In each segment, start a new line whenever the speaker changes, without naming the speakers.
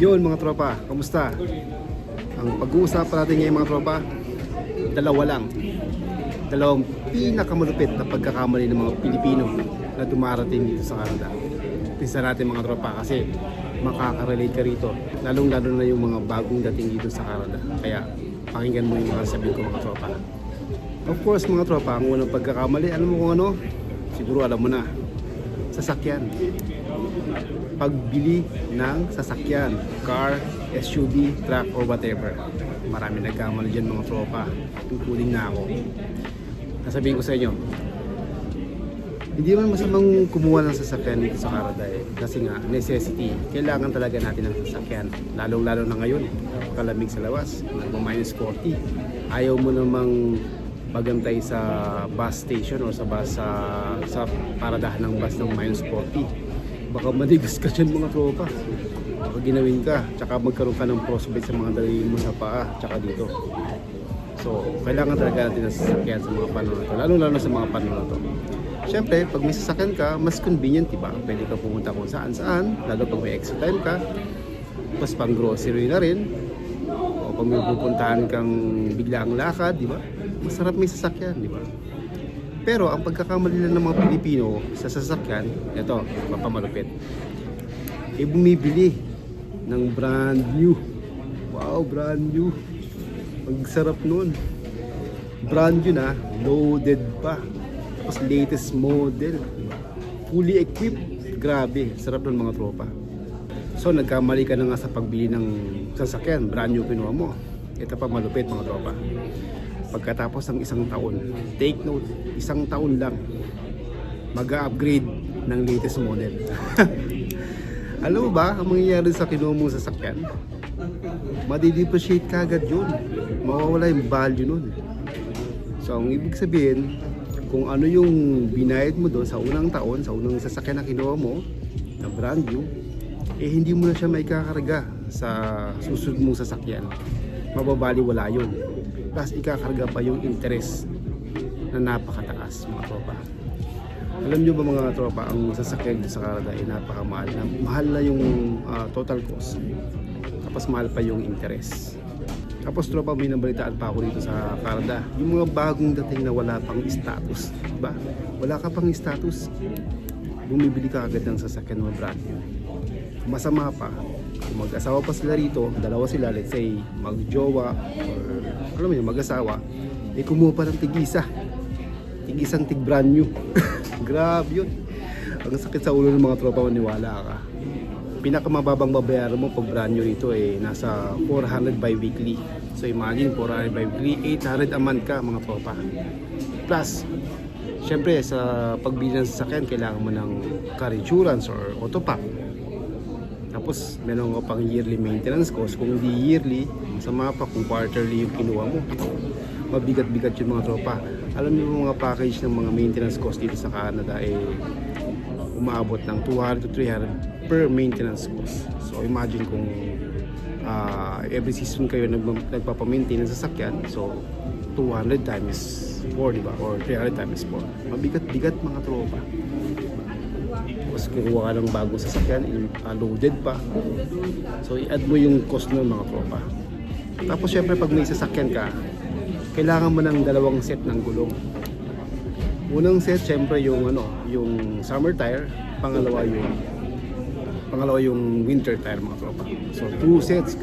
Yun mga tropa, kamusta? Ang pag-uusapan natin ngayon mga tropa, dalawa lang. Dalawang pinakamalupit na pagkakamali ng mga Pilipino na dumarating dito sa Canada. Pisa natin mga tropa kasi makakarelate ka rito. Lalong-lalo na yung mga bagong dating dito sa Canada. Kaya pakinggan mo yung mga sabihin ko mga tropa. Of course mga tropa, ang unang pagkakamali, alam mo kung ano? Siguro alam mo na. Sasakyan pagbili ng sasakyan, car, SUV, truck, or whatever. Marami nagkamali dyan mga tropa, including na ako. Nasabihin ko sa inyo, hindi man masamang kumuha ng sasakyan dito sa Canada eh. Kasi nga, necessity. Kailangan talaga natin ng sasakyan. Lalong-lalo na ngayon, kalamig sa lawas. Nagma-minus 40. Ayaw mo namang magantay sa bus station o sa bus sa, sa paradahan ng bus ng minus 40 baka manigas ka dyan mga tropa baka ginawin ka tsaka magkaroon ka ng prospect sa mga daliri mo sa paa tsaka dito so kailangan talaga natin ng sasakyan sa mga panahon na to lalo lalo sa mga panahon na to Siyempre, pag may sasakyan ka, mas convenient, diba? Pwede ka pumunta kung saan saan, lalo pag may extra time ka. Tapos pang grocery na rin. O pag may pupuntahan kang biglaang lakad, di ba? Masarap may sasakyan, di ba? Pero ang pagkakamali lang ng mga Pilipino sa sasakyan, ito, mapamalupit. Eh bumibili ng brand new. Wow, brand new. Ang sarap nun. Brand new na, loaded pa. Tapos latest model. Fully equipped. Grabe, sarap ng mga tropa. So nagkamali ka na nga sa pagbili ng sasakyan, brand new kinuha mo. Ito pa malupit mga tropa pagkatapos ng isang taon. Take note, isang taon lang mag-upgrade ng latest model. Alam mo ba, ang mangyayari sa kinuha mong sasakyan? Madidepreciate ka agad yun. Mawawala yung value nun. So, ang ibig sabihin, kung ano yung binayad mo doon sa unang taon, sa unang sasakyan na kinuha mo, na brand new, eh hindi mo na siya maikakarga sa susunod mong sasakyan. Mababali wala yun. Plus ikakarga pa yung interest na napakataas mga tropa. Alam nyo ba mga tropa, ang sasakyan sa Canada ay napakamahal. Na, mahal na yung ah, total cost. Tapos mahal pa yung interest. Tapos tropa, may nabalitaan pa ako dito sa Canada. Yung mga bagong dating na wala pang status. Diba? Wala ka pang status. Bumibili ka agad ng sasakyan mo brand new. Masama pa, kung mag-asawa pa sila rito, dalawa sila, let's say, magjowa, or alam mo yun, mag-asawa, eh kumuha pa ng tigisa. Tigisang tig brand new. Grabe yun. Ang sakit sa ulo ng mga tropa maniwala ka. Pinakamababang babayaran mo pag brand new rito eh nasa 400 by weekly. So imagine 400 by weekly, 800 a month ka mga tropa. Plus, syempre sa pagbili ng sasakyan kailangan mo ng car insurance or auto pack. Tapos meron ka pang yearly maintenance cost. Kung hindi yearly, masama pa kung quarterly yung kinuha mo. Mabigat-bigat yung mga tropa. Alam niyo mga package ng mga maintenance cost dito sa Canada eh umaabot ng 200 to 300 per maintenance cost. So imagine kung ah, every season kayo nag nagpapamaintain ng sasakyan, so 200 times 4, di ba? Or 300 times 4. Mabigat-bigat mga tropa. Tapos kukuha ka ng bagong sasakyan, ah, loaded pa. So i-add mo yung cost ng mga tropa. Tapos syempre pag may sasakyan ka, kailangan mo ng dalawang set ng gulong. Unang set syempre yung ano, yung summer tire, pangalawa yung pangalawa yung winter tire mga tropa. So two sets.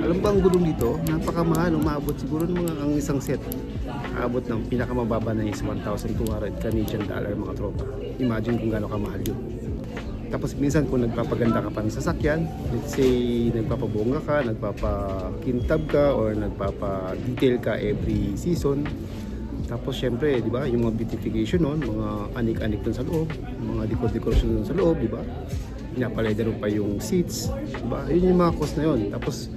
Alam ba ang gulong dito? Napakamahal, umabot siguro ng mga ang isang set. Abot ng pinakamababa na is 1,200 Canadian dollar mga tropa. Imagine kung gaano kamahal yun. Tapos minsan kung nagpapaganda ka pa ng sasakyan, let's say nagpapabunga ka, nagpapakintab ka, or nagpapa-detail ka every season. Tapos syempre, di ba, yung mga beautification nun, mga anik-anik dun sa loob, mga decor-decoration dun sa loob, di ba? Pinapaleder mo pa yung seats, di ba? Yun yung mga cost na yun. Tapos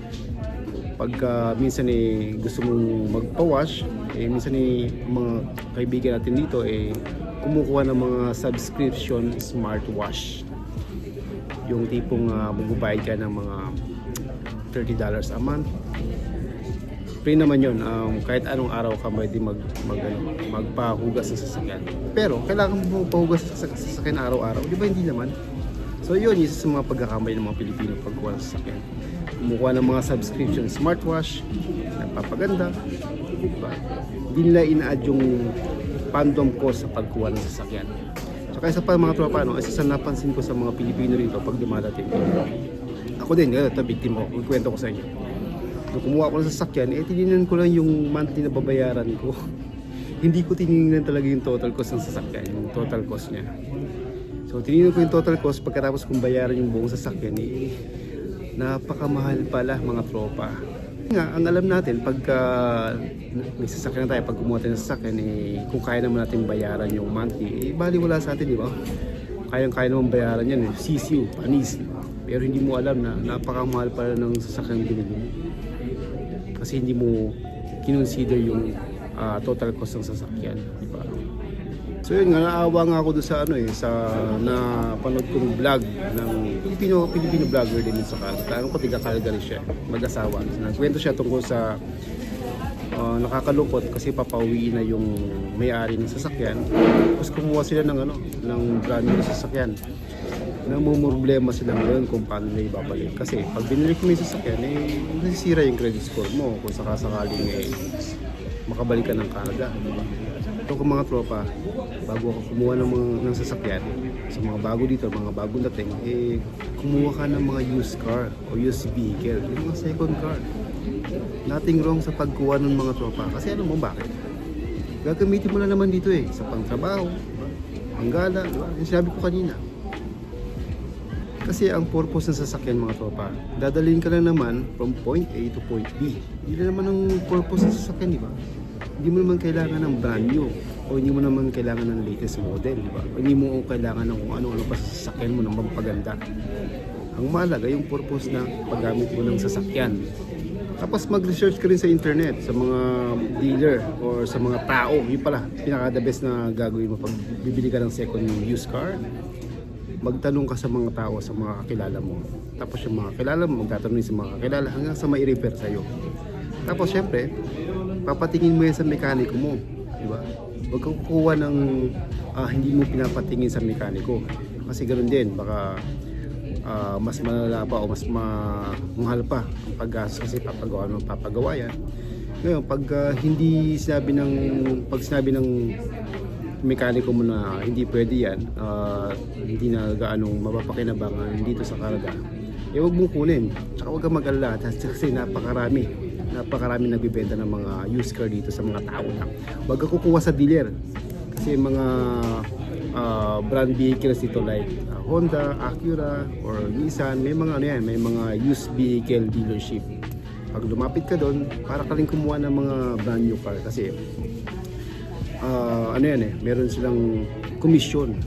pagka minsan eh gusto mong magpa-wash, eh minsan eh mga kaibigan natin dito eh kumukuha ng mga subscription smartwash. Yung tipong uh, magbabayad ka ng mga $30 a month. Free naman yun. Um, kahit anong araw ka pwede mag, mag, ano, magpahugas sa sasakyan. Pero kailangan mo pahugas sa sas- sasakyan araw-araw. Di ba hindi naman? So yun, isa sa mga pagkakamali ng mga Pilipino pagkuha ng sasakyan. Kumukuha ng mga subscription smartwatch, nagpapaganda, diba? Hindi nila ina-add yung fandom cost sa pagkuha ng sasakyan. Tsaka isa pa mga tropa, no, isa sa napansin ko sa mga Pilipino rito pag dumadating. Ako din, ito, victim ko, ikwento ko sa inyo. Nung kumuha ko ng sasakyan, eh tinignan ko lang yung monthly na babayaran ko. Hindi ko tinignan talaga yung total cost ng sasakyan, yung total cost niya. So tinignan ko yung total cost pagkatapos kong bayaran yung buong sasakyan, eh, napakamahal pala mga tropa. Nga, ang alam natin, pagka may sasakyan tayo, pag kumuha tayo ng sasakyan, eh, kung kaya naman natin bayaran yung monthly, eh, bali wala sa atin, di ba? Kayang-kaya naman bayaran yan, eh. CCU, panis. Pero hindi mo alam na napakamahal pala ng sasakyan binili mo. Kasi hindi mo kinonsider yung ah, total cost ng sasakyan? So yun nga, naawa nga ako doon sa ano eh, sa napanood kong vlog ng Pilipino, Pilipino vlogger din sa Calgary. Ano ko, tiga Calgary siya, mag-asawa. Nagkwento siya tungkol sa ah, nakakalungkot kasi papauwi na yung may-ari ng sasakyan. Tapos kumuha sila ng ano, ng brand new na sasakyan. Namumroblema sila ngayon kung paano nila ibabalik. Kasi pag binili ko yung sasakyan, eh, nasisira yung credit score mo kung sakasakaling eh, makabalik ka ng Canada. Ito ko mga tropa, bago ako kumuha ng mga ng sasakyan, sa mga bago dito, mga bagong dating, eh, kumuha ka ng mga used car o used vehicle, yung mga second car. Nothing wrong sa pagkuha ng mga tropa. Kasi alam mo bakit? Gagamitin mo na naman dito eh, sa pangtrabaho, diba? panggala, diba? yung sinabi ko kanina. Kasi ang purpose ng sasakyan mga tropa, dadalhin ka lang naman from point A to point B. Hindi na naman ang purpose ng sasakyan, di ba? Hindi mo naman kailangan ng brand new o hindi mo naman kailangan ng latest model, di ba? Hindi mo kailangan ng kung ano-ano pa sa sasakyan mo ng magpaganda. Ang mahalaga yung purpose na paggamit mo ng sasakyan. Tapos mag-research ka rin sa internet, sa mga dealer or sa mga tao. Yun pala, pinaka the best na gagawin mo pag bibili ka ng second used car magtanong ka sa mga tao, sa mga kakilala mo. Tapos yung mga kakilala mo, magtatanong sa mga kakilala hanggang sa mai-repair sa'yo. Tapos syempre, papatingin mo yan sa mekaniko mo. Di ba? Huwag kang kukuha ng ah, hindi mo pinapatingin sa mekaniko. Kasi ganoon din, baka ah, mas malala pa o mas ma- mahal pa ang paggastos kasi papagawa mo papagawa yan. Ngayon, pag ah, hindi sinabi ng pag sinabi ng mekaniko mo na hindi pwede yan, ah, hindi na gaanong mapapakinabangan dito sa Canada, eh huwag mong kunin. Tsaka huwag kang mag-alala kasi napakarami. Napakarami nagbibenta ng mga used car dito sa mga tao lang. Huwag ka kukuha sa dealer. Kasi mga ah, brand vehicles dito like ah, Honda, Acura, or Nissan, may mga ano yan, may mga used vehicle dealership. Pag lumapit ka doon, para ka rin kumuha ng mga brand new car kasi ah, ano yan eh, meron silang komisyon.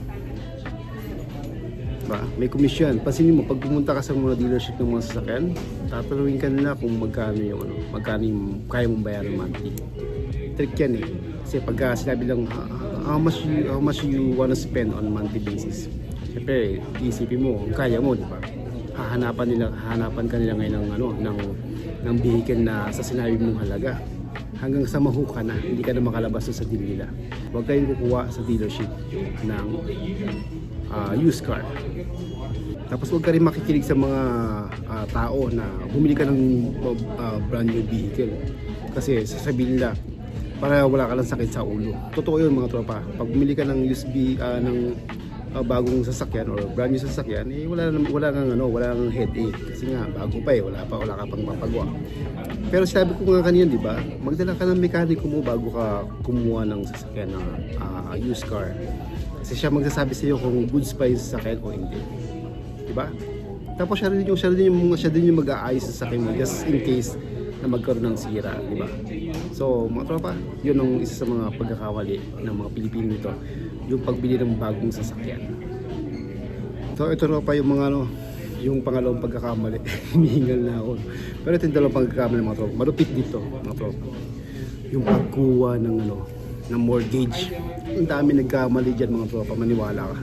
Ba? May komisyon. Pansinin mo, pag pumunta ka sa mga dealership ng mga sasakyan, tatanungin ka nila kung magkano yung ano, magkano yung kaya mong bayaran monthly. Trick yan eh. Kasi pag ah, sinabi lang, "Ah, how much you, how much you wanna spend on monthly basis. Siyempre, isipin mo, kaya mo, di ba? Hahanapan nila, hahanapan ka nila ngayon ng ano, ng ng vehicle na sa sinabi mong halaga hanggang sa mahook ka na, hindi ka na makalabas sa deal nila. Huwag kayong kukuha sa dealership ng ah, used car. Tapos huwag ka rin makikinig sa mga ah, tao na bumili ka ng ah, brand new vehicle. Kasi sasabihin nila, para wala ka lang sakit sa ulo. Totoo yun mga tropa. Pag bumili ka ng USB ah, ng ah, bagong sasakyan or brand new sasakyan, eh wala nang wala nang ano, wala nang headache kasi nga bago pa eh, wala pa wala ka pang papagawa. Pero sabi ko nga kanina, di ba? Magdala ka ng mekaniko mo bago ka kumuha ng sasakyan na ah, used car. Kasi siya magsasabi sa iyo kung goods pa yung sasakyan o hindi. Di ba? Tapos siya rin yung siya rin yung siya din yung mag-aayos sa sasakyan mo just in case na magkaroon ng sira, di ba? So, mga tropa, yun ang isa sa mga pagkakawali ng mga Pilipino nito, yung pagbili ng bagong sasakyan. So, ito na pa yung mga ano, yung pangalawang pagkakamali. Hinihingal na ako. Pero ito yung dalawang pagkakamali mga tropa. Malupit dito, mga tropa. Yung pagkuha ng ano, ng mortgage. Ang dami nagkamali dyan mga tropa, maniwala ka.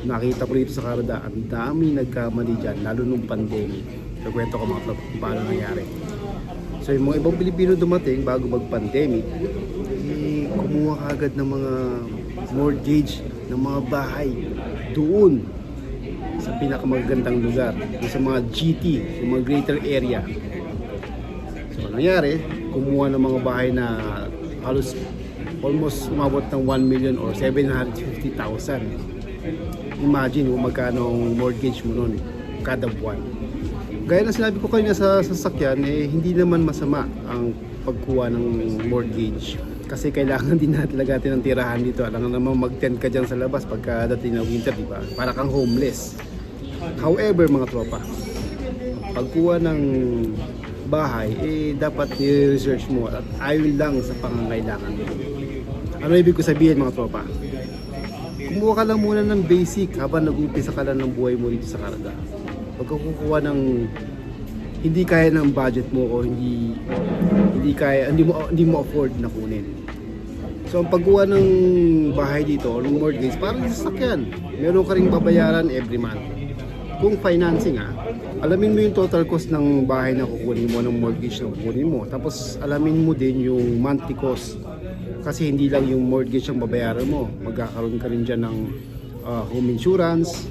Nakita ko rito sa Canada, ang dami nagkamali dyan, lalo nung pandemic. So, kwento ko mga tropa kung paano nangyari. So yung mga ibang Pilipino dumating bago mag-pandemic, eh, kumuha agad ng mga mortgage ng mga bahay doon sa sa pinakamagandang lugar, sa mga GT, yung mga greater area. So, ang nangyari, kumuha ng mga bahay na halos almost umabot ng 1 million or 750,000. Imagine kung magkano mortgage mo noon kada buwan. Gaya ng sinabi ko kanina sa sasakyan, eh, hindi naman masama ang pagkuha ng mortgage. Kasi kailangan din natin talaga natin ng tirahan dito. Alam nga naman mag-tent ka dyan sa labas pagka dating na winter, di ba? Para kang homeless. However, mga tropa, pagkuha ng bahay, eh dapat i-research mo at ayon lang sa pangangailangan mo. Ano ibig ko sabihin mga tropa? Kumuha ka lang muna ng basic habang nag-umpisa ka lang ng buhay mo dito sa Canada. Pag kukuha ng hindi kaya ng budget mo o hindi hindi kaya hindi mo hindi mo afford na kunin. So ang pagkuha ng bahay dito ng mortgage parang sa sasakyan. Meron ka ring babayaran every month. Kung financing ah, alamin mo yung total cost ng bahay na kukunin mo, ng mortgage na kukunin mo. Tapos alamin mo din yung monthly cost. Kasi hindi lang yung mortgage ang babayaran mo. Magkakaroon ka rin dyan ng ah, home insurance,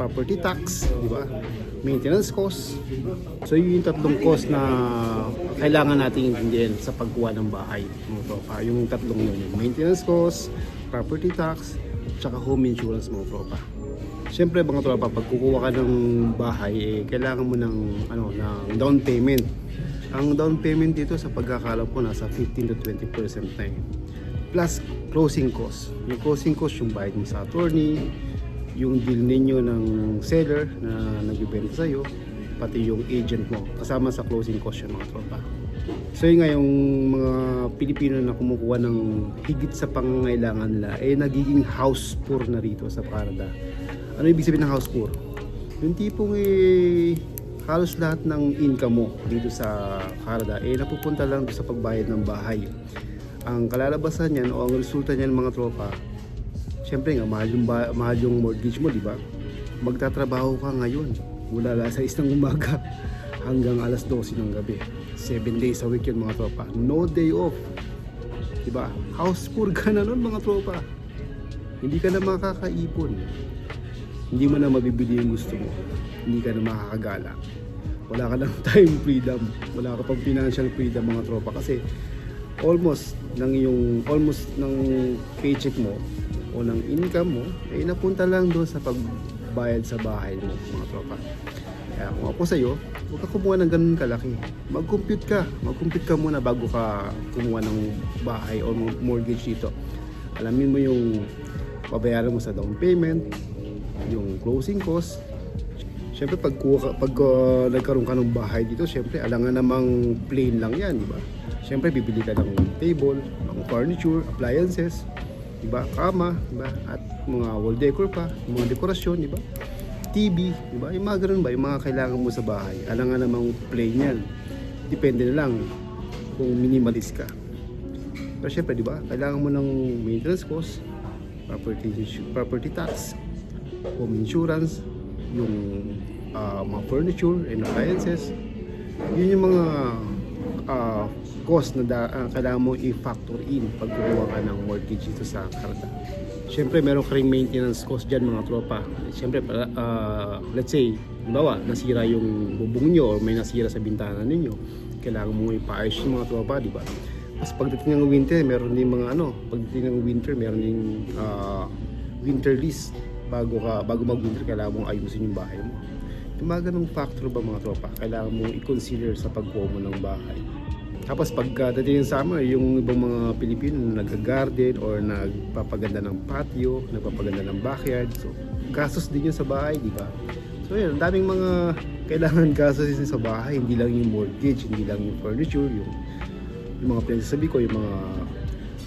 property tax, di ba? Maintenance cost. So yun yung tatlong cost na kailangan natin intindihin sa pagkuha ng bahay. Mga tropa. Yung tatlong yun. Yung maintenance cost, property tax, tsaka home insurance mga tropa. Siyempre mga tropa, pag kukuha ka ng bahay, eh, kailangan mo ng, ano, ng down payment. Ang down payment dito sa pagkakalam ko nasa 15 to 20% na yun. Plus closing cost. Yung closing cost, yung bayad mo sa attorney, yung deal ninyo ng seller na nagbibenta sa'yo, pati yung agent mo. Kasama sa closing cost yun mga tropa. So yun nga yung mga Pilipino na kumukuha ng higit sa pangangailangan nila, eh nagiging house poor na rito sa Canada. Ano ibig sabihin ng house poor? Yung tipong eh, halos lahat ng income mo dito sa Canada, eh napupunta lang sa pagbayad ng bahay. Ang kalalabasan niyan o ang resulta niyan mga tropa, Siyempre nga, mahal yung, mahal yung mortgage mo, di ba? Magtatrabaho ka ngayon. Mula alas 6 ng umaga hanggang alas 12 ng gabi. 7 days a week yun mga tropa. No day off. Di ba? House poor ka na nun mga tropa. Hindi ka na makakaipon. Hindi mo na mabibili yung gusto mo. Hindi ka na makakagala. Wala ka ng time freedom. Wala ka pang financial freedom mga tropa. Kasi almost ng iyong almost ng paycheck mo o ng income mo ay napunta lang doon sa pagbayad sa bahay mo mga tropa. Kaya kung ako sa'yo, huwag ka kumuha ng ganun kalaki. Mag-compute ka. Mag-compute ka muna bago ka kumuha ng bahay o mortgage dito. Alamin mo yung babayaran mo sa down payment, yung closing cost, Siyempre pag, pag uh, nagkaroon ka ng bahay dito, siyempre alangan namang plain lang yan, di ba? Siyempre bibili ka ng table, ng furniture, appliances, di ba? Kama, di ba? At mga wall decor pa, mga dekorasyon, di ba? TV, di ba? Yung mga ganun ba, yung mga kailangan mo sa bahay. Alangan namang plain yan. Depende na lang kung minimalist ka. Pero syempre, di ba? Kailangan mo ng maintenance cost, property, property tax, home insurance, yung ah, mga furniture and appliances. Yun yung mga ah, cost na da, ah, kailangan mo i-factor in pag kukuha ka ng mortgage dito sa Canada. Siyempre, meron ka ring maintenance cost dyan mga tropa. Siyempre, ah, let's say, halimbawa, nasira yung bubong nyo or may nasira sa bintana ninyo. Kailangan mo ipaayos yung mga tropa, di ba? Tapos pagdating ng winter, meron din mga ano, pagdating ng winter, meron din ah, winter list bago ka bago mag-winter kailangan mong ayusin yung bahay mo. Yung mga ganong factor ba mga tropa, kailangan mong i-consider sa pagkuha mo ng bahay. Tapos pagdating ng summer, yung ibang mga Pilipino nag-garden or nagpapaganda ng patio, nagpapaganda ng backyard. So, gastos din yun sa bahay, di ba? So yun, daming mga kailangan gastos din sa bahay, hindi lang yung mortgage, hindi lang yung furniture, yung, yung mga pinagsasabi ko, yung mga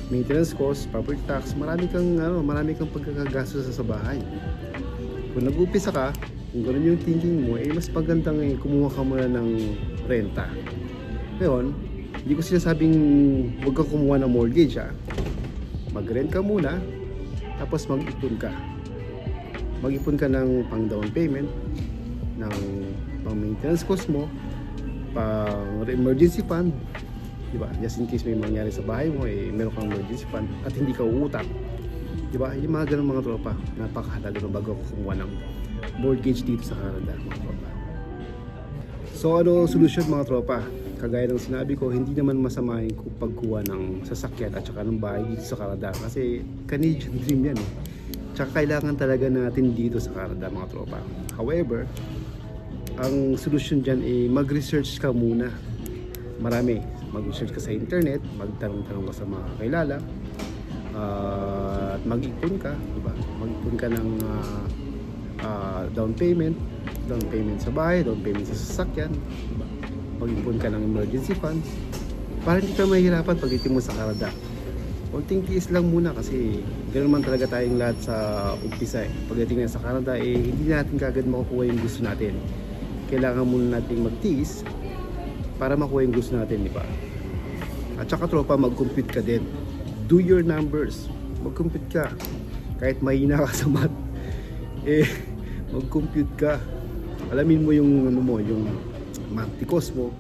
maintenance cost, property tax, marami kang ano, marami kang pagkakagastos sa bahay. Kung nag-upisa ka, kung ganun yung thinking mo, eh mas magandang eh, kumuha ka muna ng renta. Ngayon, hindi ko sinasabing huwag kang kumuha ng mortgage ha. Mag-rent ka muna, tapos mag-ipon ka. Mag-ipon ka ng pang down payment, ng pang maintenance cost mo, pang emergency fund, di ba? Just in case may mangyari sa bahay mo, eh, meron kang emergency fund at hindi ka uutang. Di ba? Yung mga ganun mga tropa, napakahalaga na bago ako kumuha ng mortgage dito sa Canada mga tropa. So ano solusyon mga tropa? Kagaya ng sinabi ko, hindi naman masama yung ku- pagkuha ng sasakyan at saka ng bahay dito sa Canada kasi Canadian dream yan eh. Tsaka kailangan talaga natin dito sa Canada mga tropa. However, ang solusyon dyan ay mag-research ka muna. Marami. Mag-research ka sa internet, magtanong-tanong ka sa mga kakilala, ah, at mag-ipon ka, di ba? Mag-ipon ka ng ah, ah, down payment, down payment sa bahay, down payment sa sasakyan, di ba? Mag-ipon ka ng emergency funds para hindi ka mahihirapan pagdating mo sa Canada. Konting tiis lang muna kasi ganoon man talaga tayong lahat sa umpisa eh. Pagdating na sa Canada eh hindi natin kagad makukuha yung gusto natin. Kailangan muna nating magtiis para makuha yung gusto natin, di ba? At saka tropa, mag-compute ka din. Do your numbers. Mag-compute ka. Kahit mahina ka sa math, eh, mag-compute ka. Alamin mo yung ano mo, yung cost mo.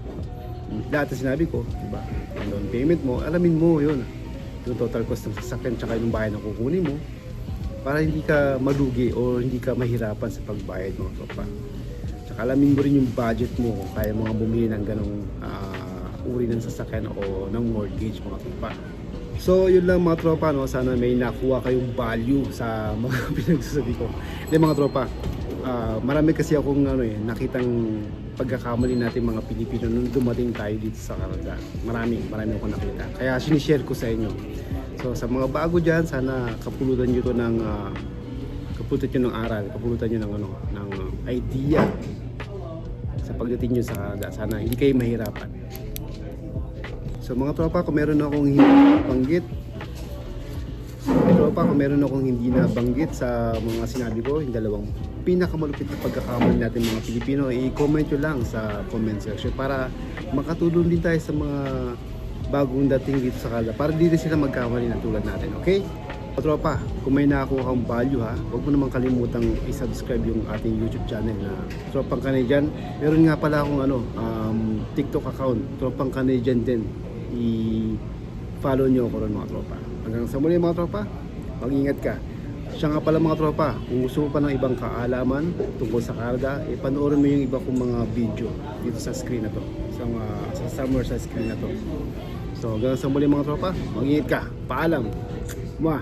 Lahat na sinabi ko, di ba? Down payment mo, alamin mo yun. Yung total cost ng sasakyan tsaka yung bahay na kukunin mo para hindi ka malugi o hindi ka mahirapan sa pagbayad mga tropa. Tsaka alamin mo rin yung budget mo kung kaya mo nga bumili ng ganong ah, uri ng sasakyan o ng mortgage mga tropa. So yun lang mga tropa no, sana may nakuha kayong value sa mga pinagsasabi ko. Hindi mga tropa, ah, marami kasi akong ano eh, nakitang pagkakamali natin mga Pilipino nung dumating tayo dito sa Canada. Marami, marami akong nakita. Kaya sinishare ko sa inyo. So sa mga bago dyan, sana kapulutan nyo to ng ah, kapulutan nyo ng aral, kapulutan nyo ng ano, ng idea sa pagdating nyo sa Canada. Sana hindi kayo mahirapan. So mga tropa, kung meron akong hindi banggit, mga tropa, kung meron akong hindi na banggit sa mga sinabi ko, yung dalawang pinakamalupit na pagkakamali natin mga Pilipino, i-comment nyo lang sa comment section para makatulong din tayo sa mga bagong dating dito sa Canada para di rin sila magkamali na tulad natin, okay? Mga tropa, kung may nakuha kang value ha, huwag mo naman kalimutang i-subscribe yung ating YouTube channel na Tropang Canadian. Meron nga pala akong ano, um, TikTok account, Tropang Canadian din. I-follow nyo ako ron mga tropa. Hanggang sa muli mga tropa, mag-ingat ka. Siya nga pala mga tropa, kung gusto mo pa ng ibang kaalaman tungkol sa Canada, eh, mo yung iba kong mga video dito sa screen na to. Sa, mga, sa somewhere sa screen na to. So hanggang sa muli mga tropa, mag-ingat ka. Paalam. Mwah.